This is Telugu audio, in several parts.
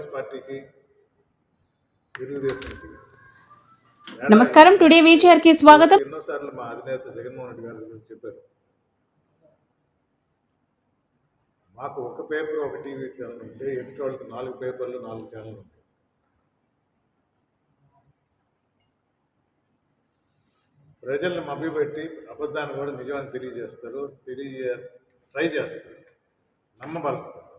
కాంగ్రెస్ పార్టీకి తెలుగుదేశంకి నమస్కారం. టుడే వీచర్కి స్వాగతం. ఎన్నోసార్లు మా అధినేత జగన్మోహన్ రెడ్డి గారి చెప్పారు. మాకు ఒక పేపర్ ఒక టీవీ ఛానల్ ఉంటే ఎదుటి వాళ్ళకి నాలుగు పేపర్లు నాలుగు ఛానల్ ఉంటాయి ప్రజల్ని మభ్యపెట్టి అబద్ధాన్ని కూడా నిజాన్ని తెలియజేస్తారు తెలియ ట్రై చేస్తారు. నమ్మబలుగుతారు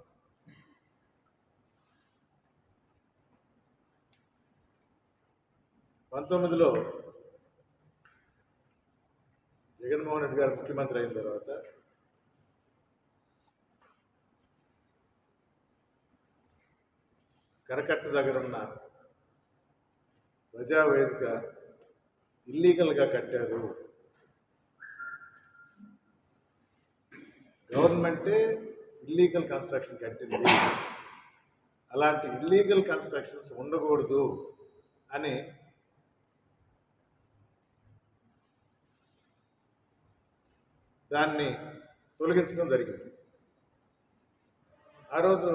పంతొమ్మిదిలో జగన్మోహన్ రెడ్డి గారు ముఖ్యమంత్రి అయిన తర్వాత కరకట్ట దగ్గర ఉన్న ప్రజావేదిక ఇల్లీగల్గా కట్టారు. గవర్నమెంటే ఇల్లీగల్ కన్స్ట్రక్షన్ కట్టింది. అలాంటి ఇల్లీగల్ కన్స్ట్రక్షన్స్ ఉండకూడదు అని దాన్ని తొలగించడం జరిగింది. ఆ రోజు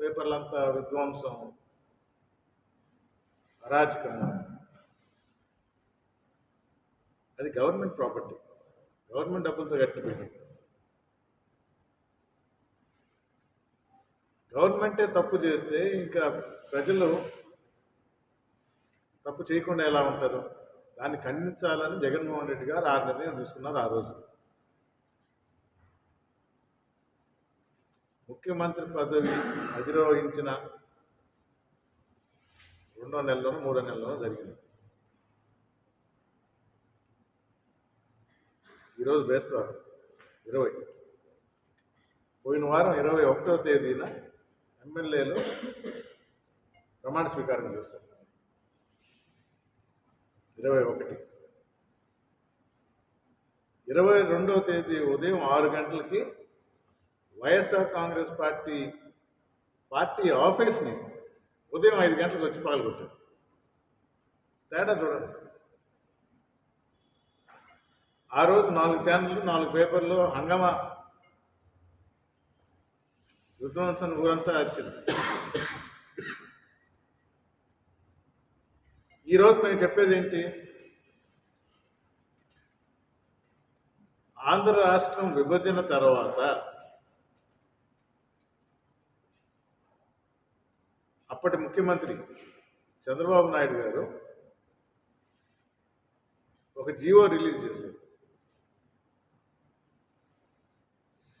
పేపర్లంతా విధ్వంసం అరాజకం అది గవర్నమెంట్ ప్రాపర్టీ. గవర్నమెంట్ డబ్బులతో కట్టిన బిల్డింగ్. గవర్నమెంటే తప్పు చేస్తే ఇంకా ప్రజలు తప్పు చేయకుండా ఎలా ఉంటారు? దాన్ని ఖండించాలని జగన్మోహన్ రెడ్డి గారు ఆ నిర్ణయం తీసుకున్నారు ఆ రోజు. ముఖ్యమంత్రి పదవి అధిరోహించిన రెండో నెలలో మూడో నెలలో జరిగింది. ఈరోజు బేస్తారు ఇరవై. పోయిన వారం ఇరవై ఒకటో తేదీన ఎమ్మెల్యేలు ప్రమాణ స్వీకారం చేస్తారు ఇరవై ఒకటి. ఇరవై రెండవ తేదీ ఉదయం ఆరు గంటలకి వైఎస్ఆర్ కాంగ్రెస్ పార్టీ పార్టీ ఆఫీస్ని ఉదయం ఐదు గంటలకు వచ్చి పాల్గొట్టారు తేడా చూడండి. ఆ రోజు నాలుగు ఛానళ్ళు నాలుగు పేపర్లు హంగమా. విధ్వంసం ఊరంతా వచ్చింది. ఈరోజు మేము చెప్పేది ఏంటి? ఆంధ్ర రాష్ట్రం విభజన తర్వాత ముఖ్యమంత్రి చంద్రబాబు నాయుడు గారు ఒక జీవో రిలీజ్ చేశారు.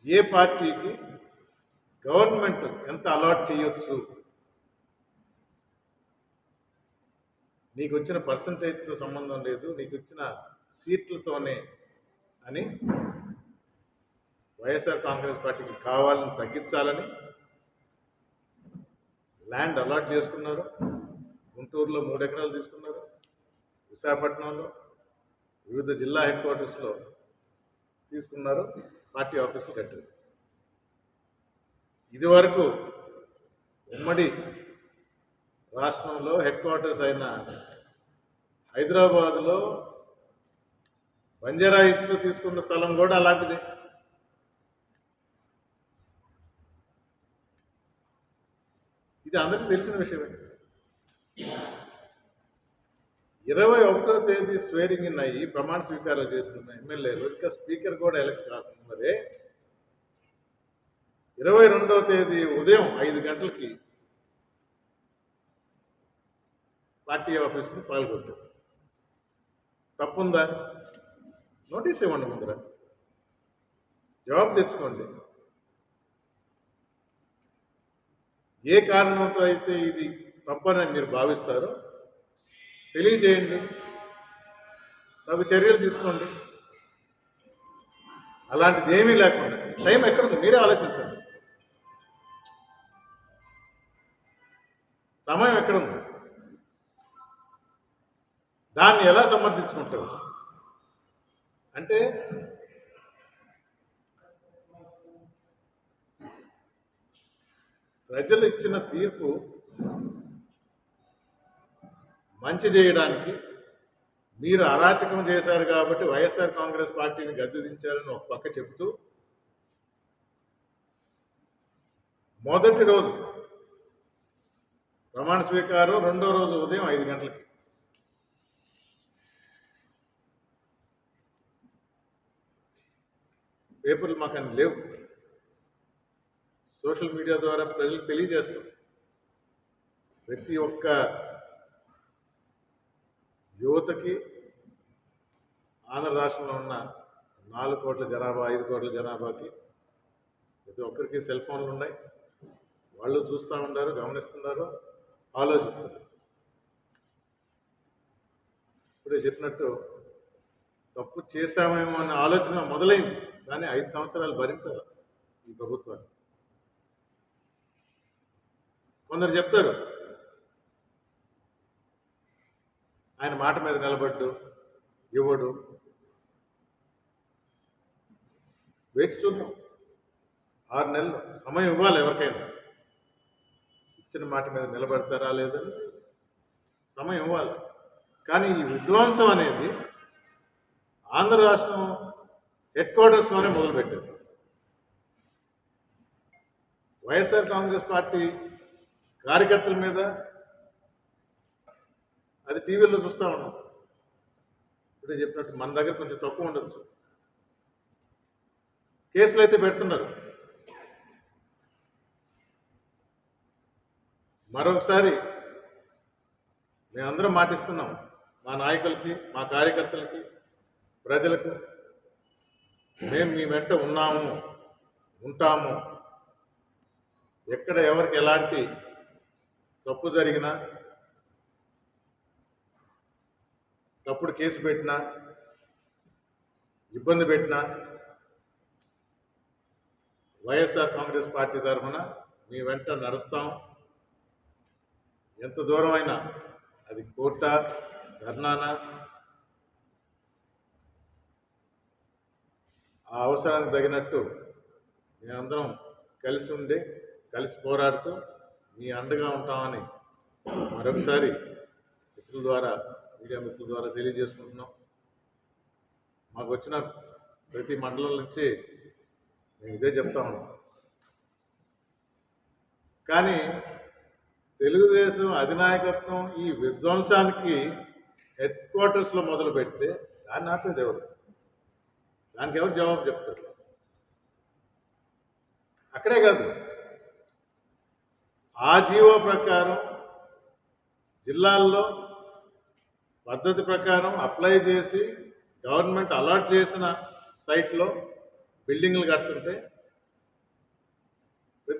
ఏ పార్టీకి గవర్నమెంట్ ఎంత అలాట్ చేయొచ్చు? నీకు వచ్చిన పర్సంటేజ్తో సంబంధం లేదు నీకు వచ్చిన సీట్లతోనే అని వైఎస్ఆర్ కాంగ్రెస్ పార్టీకి కావాలని తగ్గించాలని ల్యాండ్ అలాట్ చేసుకున్నారు. గుంటూరులో మూడు ఎకరాలు తీసుకున్నారు. విశాఖపట్నంలో వివిధ జిల్లా హెడ్ క్వార్టర్స్లో తీసుకున్నారు. పార్టీ ఆఫీసులు కట్టారు. ఇదివరకు ఉమ్మడి రాష్ట్రంలో హెడ్ క్వార్టర్స్ అయిన హైదరాబాద్లో బంజారా ఇచ్చిన తీసుకున్న స్థలం కూడా అలాంటిదే. ఇది అందరికీ తెలిసిన విషయమే. ఇరవై ఒకటో తేదీ స్వేరింగ్ ఇన్ అయ్యి ప్రమాణ స్వీకారాలు చేసుకున్న ఎమ్మెల్యేలు ఇంకా స్పీకర్ కూడా ఎలక్ట్ కాకముందరే ఇరవై రెండవ తేదీ ఉదయం ఐదు గంటలకి పార్టీ ఆఫీస్ని పాల్గొట్టారు తప్పుందా? నోటీస్ ఇవ్వండి ముందర. జవాబు తెచ్చుకోండి. ఏ కారణంతో అయితే ఇది తప్పని మీరు భావిస్తారో తెలియజేయండి. తగు చర్యలు తీసుకోండి. అలాంటిది ఏమీ లేకుండా. టైం ఎక్కడుంది? మీరే ఆలోచించండి. సమయం ఎక్కడుంది? దాన్ని ఎలా సమర్థించుకుంటారు? అంటే ప్రజలు ఇచ్చిన తీర్పు మంచి చేయడానికి మీరు అరాచకం చేశారు కాబట్టి వైఎస్ఆర్ కాంగ్రెస్ పార్టీని గద్దెదించారని ఒక పక్క చెబుతూ మొదటి రోజు ప్రమాణ స్వీకారం రెండో రోజు ఉదయం ఐదు గంటలకి. పేపర్లు మాకు అని లేవు. సోషల్ మీడియా ద్వారా ప్రజలకు తెలియజేస్తాం. ప్రతి ఒక్క యువతకి ఆంధ్ర రాష్ట్రంలో ఉన్న నాలుగు కోట్ల జనాభా ఐదు కోట్ల జనాభాకి ప్రతి ఒక్కరికి సెల్ ఫోన్లు ఉన్నాయి. వాళ్ళు చూస్తూ ఉంటారు గమనిస్తున్నారు ఆలోచిస్తున్నారు. ఇప్పుడే చెప్పినట్టు తప్పు చేశామేమో అనే ఆలోచన మొదలైంది కానీ ఐదు సంవత్సరాలు భరించాలి ఈ ప్రభుత్వాన్ని కొందరు చెప్తారు ఆయన మాట మీద నిలబడ్డు ఇవ్వడు. వేచి చూద్దాం. ఆరు నెలలు సమయం ఇవ్వాలి ఎవరికైనా. ఇచ్చిన మాట మీద నిలబడతారా లేదని సమయం ఇవ్వాలి. కానీ ఈ విధ్వంసం అనేది ఆంధ్ర రాష్ట్రం హెడ్ క్వార్టర్స్లోనే మొదలుపెట్టారు వైఎస్ఆర్ కాంగ్రెస్ పార్టీ కార్యకర్తల మీద అది టీవీలో చూస్తూ ఉన్నాం. ఇప్పుడే చెప్పినట్టు మన దగ్గర కొంచెం తక్కువ ఉండొచ్చు. కేసులు అయితే పెడుతున్నారు. మరొకసారి మేమందరం మాటిస్తున్నాం. మా నాయకులకి మా కార్యకర్తలకి ప్రజలకు మేము మీ వెంట ఉన్నాము ఉంటాము. ఎక్కడ ఎవరికి ఎలాంటి తప్పు జరిగినా తప్పుడు కేసు పెట్టినా ఇబ్బంది పెట్టినా వైఎస్ఆర్ కాంగ్రెస్ పార్టీ తరఫున మీ వెంట నడుస్తాం. ఎంత దూరం అయినా అది కోర్ట ధర్నానా? ఆ అవసరానికి తగినట్టు మేమందరం కలిసి ఉండి కలిసి పోరాడుతూ మీ అండగా ఉంటామని మరొకసారి మిత్రుల ద్వారా మీడియా మిత్రుల ద్వారా తెలియజేసుకుంటున్నాం. మాకు వచ్చిన ప్రతి మండలం నుంచి మేము ఇదే చెప్తా ఉన్నాం. కానీ తెలుగుదేశం అధినాయకత్వం ఈ విధ్వంసానికి హెడ్ క్వార్టర్స్లో మొదలు పెడితే దాన్ని ఆపేది ఎవరు? దానికి ఎవరు జవాబు చెప్తారు? అక్కడే కాదు. ఆ జీవో ప్రకారం జిల్లాల్లో పద్ధతి ప్రకారం అప్లై చేసి గవర్నమెంట్ అలాట్ చేసిన సైట్లో బిల్డింగ్లు కడుతుంటే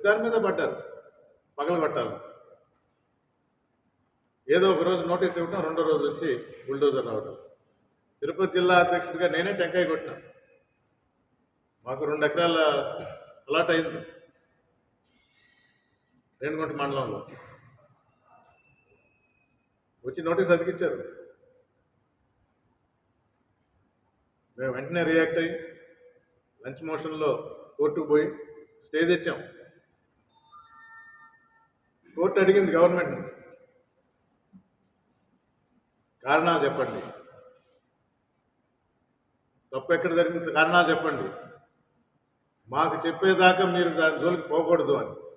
దాని మీద పడ్డారు పగలగొట్టాలి ఏదో ఒక రోజు నోటీస్ ఇవ్వటం రెండో రోజు వచ్చి బుల్డోజర్ రావడం తిరుపతి జిల్లా అధ్యక్షుడిగా నేనే టెంకాయ కొట్టినా. మాకు రెండు ఎకరాల అలాట్ అయింది. రేణుగుంట మండలంలో. వచ్చి నోటీస్ అతికిచ్చారు మేము వెంటనే రియాక్ట్ అయ్యి లంచ్ మోషన్లో కోర్టుకు పోయి స్టే తెచ్చాం. కోర్టు అడిగింది గవర్నమెంట్ కారణాలు చెప్పండి. తప్పు ఎక్కడ జరిగింది? కారణాలు చెప్పండి. మాకు చెప్పేదాకా మీరు దాని జోలికి పోకూడదు అని.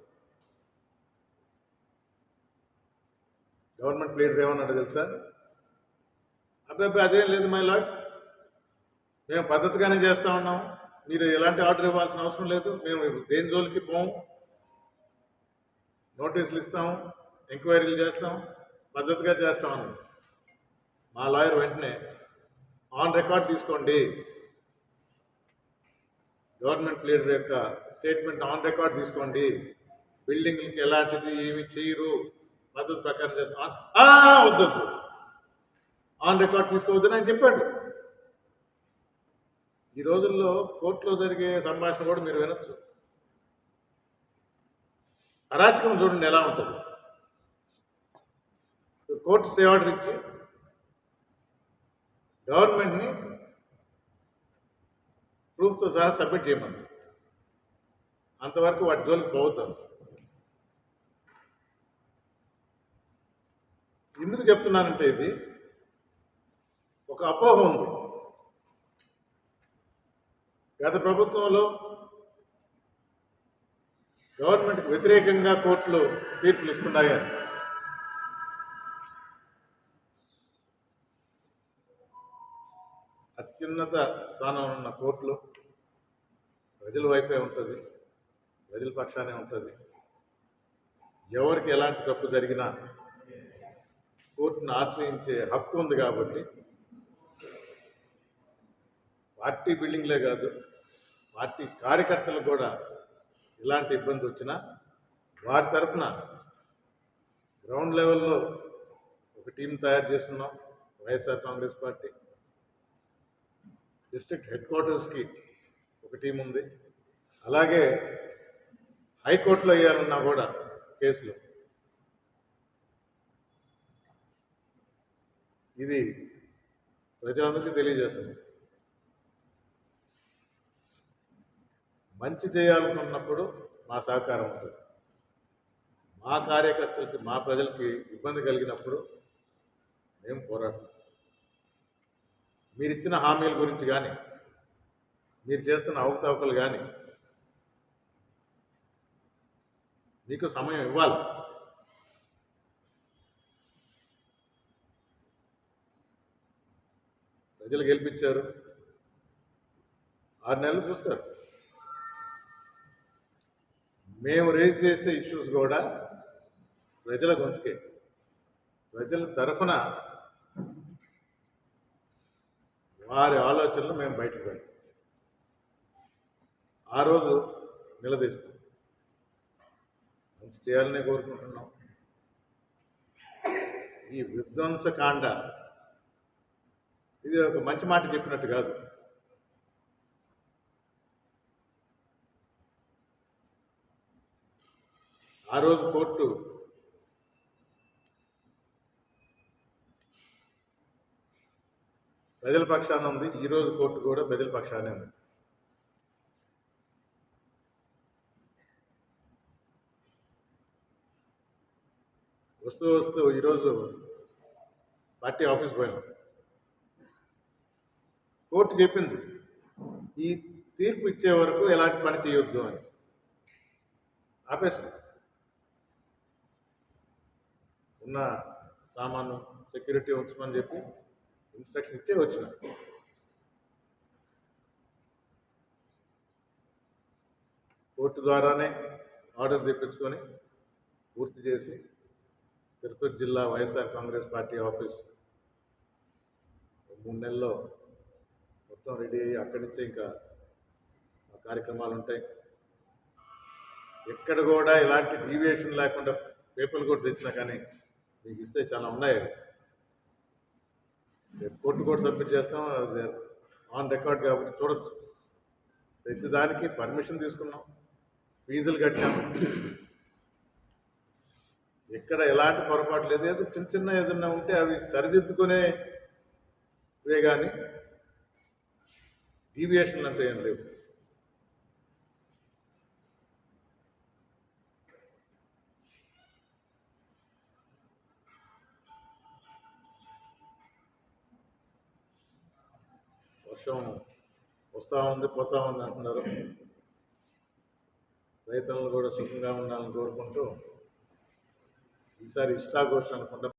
గవర్నమెంట్ ప్లేయర్ ఏమన్నాడు తెలుసా? అబ్బాయి అబ్బాయి అదేం లేదు మై లాడ్ మేము పద్ధతిగానే చేస్తూ ఉన్నాం. మీరు ఎలాంటి ఆర్డర్ ఇవ్వాల్సిన అవసరం లేదు. మేము దేని జోలికి పోము నోటీసులు ఇస్తాం ఎంక్వైరీలు చేస్తాం పద్ధతిగా చేస్తాం మా లాయర్ వెంటనే ఆన్ రికార్డ్ తీసుకోండి. గవర్నమెంట్ లీడర్ యొక్క స్టేట్మెంట్ ఆన్ రికార్డ్ తీసుకోండి. బిల్డింగ్లకి ఎలాంటిది ఏమి చేయరు. పద్ధతి ప్రకారం చేస్తాం వద్దొద్దు ఆన్ రికార్డ్ తీసుకోవద్దని ఆయన చెప్పాడు. ఈ రోజుల్లో కోర్టులో జరిగే సంభాషణ కూడా మీరు వినొచ్చు. అరాచకం చూడండి ఎలా ఉంటుంది. కోర్టు స్టే ఆర్డర్ ఇచ్చి గవర్నమెంట్ని ప్రూఫ్తో సహా సబ్మిట్ చేయమని. అంతవరకు వాటి జోలికి పోతారు ఎందుకు చెప్తున్నానంటే ఇది ఒక అపోహ ఉంది. గత ప్రభుత్వంలో గవర్నమెంట్కి వ్యతిరేకంగా కోర్టులు తీర్పులు ఇస్తున్నాయని అత్యున్నత స్థానంలో ఉన్న కోర్టులు ప్రజల వైపే ఉంటుంది ప్రజల పక్షానే ఉంటుంది. ఎవరికి ఎలాంటి తప్పు జరిగినా కోర్టును ఆశ్రయించే హక్కు ఉంది కాబట్టి పార్టీ బిల్డింగ్లే కాదు పార్టీ కార్యకర్తలకు కూడా ఇలాంటి ఇబ్బంది వచ్చినా వారి తరఫున గ్రౌండ్ లెవెల్లో ఒక టీం తయారు చేస్తున్నాం YSR Congress party. District head క్వార్టర్స్కి ఒక టీం ఉంది. అలాగే హైకోర్టులో వేయాలన్నా కూడా కేసులు. ఇది ప్రజలందరికీ తెలియజేస్తుంది. మంచి చేయాలనుకున్నప్పుడు మా సహకారం ఉంటుంది. మా కార్యకర్తలకి మా ప్రజలకి ఇబ్బంది కలిగినప్పుడు మేము పోరాడతాం. మీరు ఇచ్చిన హామీల గురించి కానీ మీరు చేస్తున్న అవకతవకలు కానీ మీకు సమయం ఇవ్వాలి. ప్రజలు గెలిపించారు. ఆరు నెలలు చూస్తారు. మేము రేజ్ చేసే ఇష్యూస్ కూడా ప్రజల గొంతుకే. ప్రజల తరఫున వారి ఆలోచనలు మేము బయటకు పెడతాం ఆ రోజు నిలదీస్తాం. మంచి చేయాలనే కోరుకుంటున్నాం. ఈ విధ్వంసకాండ ఇది ఒక మంచి మాట చెప్పినట్టు కాదు. ఆ రోజు కోర్టు ప్రజల పక్షాన ఉంది. ఈరోజు కోర్టు కూడా ప్రజల పక్షానే ఉంది. వస్తూ వస్తూ ఈరోజు పార్టీ ఆఫీస్ పోయినాం. కోర్టు చెప్పింది. ఈ తీర్పు ఇచ్చే వరకు ఎలాంటి పని చేయొద్దు అని. ఆపేసాం ఉన్న సామాను సెక్యూరిటీ ఉంచమని చెప్పి ఇన్స్ట్రక్షన్ ఇచ్చే వచ్చిన కోర్టు ద్వారానే ఆర్డర్ తెప్పించుకొని పూర్తి చేసి తిరుపతి జిల్లా వైఎస్ఆర్ కాంగ్రెస్ పార్టీ ఆఫీస్ మూడు నెలల్లో మొత్తం రెడీ అయ్యి అక్కడి నుంచి ఇంకా కార్యక్రమాలు ఉంటాయి. ఎక్కడ కూడా ఇలాంటి డీవియేషన్ లేకుండా పేపర్లు కూడా తెచ్చినా కానీ మీకు ఇస్తే చాలా ఉన్నాయి. రేపు కోర్టు కూడా సబ్మిట్ చేస్తాం. ఆన్ రికార్డ్ కాబట్టి చూడొచ్చు. ప్రతి దానికి పర్మిషన్ తీసుకున్నాం. ఫీజులు కట్టాం. ఎక్కడ ఎలాంటి పొరపాటు లేదు. ఏదో చిన్న చిన్న ఏదన్నా ఉంటే అవి సరిదిద్దుకునేవే కానీ డీవియేషన్లు అంటే ఏం లేవు. వర్షం వస్తూ ఉంది పోతూ ఉంది అంటున్నారు. రైతులను కూడా సుఖంగా ఉండాలని కోరుకుంటూ ఈసారి ఇష్టాఘోష అనుకుంటా